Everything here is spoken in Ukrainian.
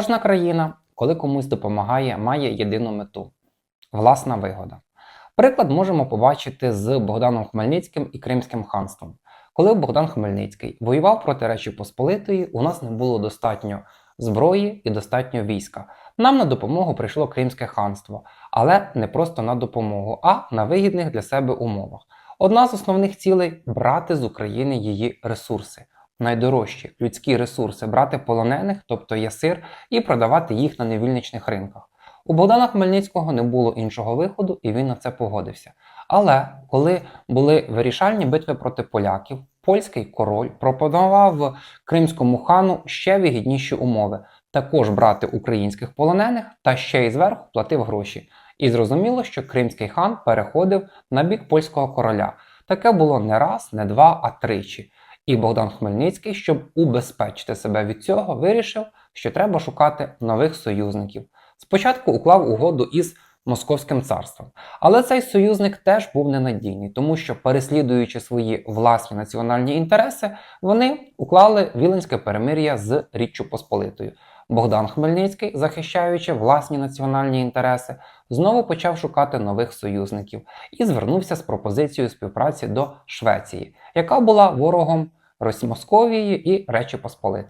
Кожна країна, коли комусь допомагає, має єдину мету власна вигода. Приклад можемо побачити з Богданом Хмельницьким і Кримським ханством. Коли Богдан Хмельницький воював проти Речі Посполитої, у нас не було достатньо зброї і достатньо війська. Нам на допомогу прийшло Кримське ханство, але не просто на допомогу, а на вигідних для себе умовах. Одна з основних цілей брати з України її ресурси, найдорожчі людські ресурси, брати полонених, тобто ясир, і продавати їх на невільничних ринках. У Богдана Хмельницького не було іншого виходу, і він на це погодився. Але коли були вирішальні битви проти поляків, польський король пропонував кримському хану ще вигідніші умови також брати українських полонених та ще й зверху платив гроші. І зрозуміло, що кримський хан переходив на бік польського короля. Таке було не раз, не два, а тричі. І Богдан Хмельницький, щоб убезпечити себе від цього, вирішив, що треба шукати нових союзників. Спочатку уклав угоду із Московським царством, але цей союзник теж був ненадійний, тому що, переслідуючи свої власні національні інтереси, вони уклали Віленське перемир'я з Річчю Посполитою. Богдан Хмельницький, захищаючи власні національні інтереси, знову почав шукати нових союзників і звернувся з пропозицією співпраці до Швеції, яка була ворогом Росії Московії і Речі Посполитої.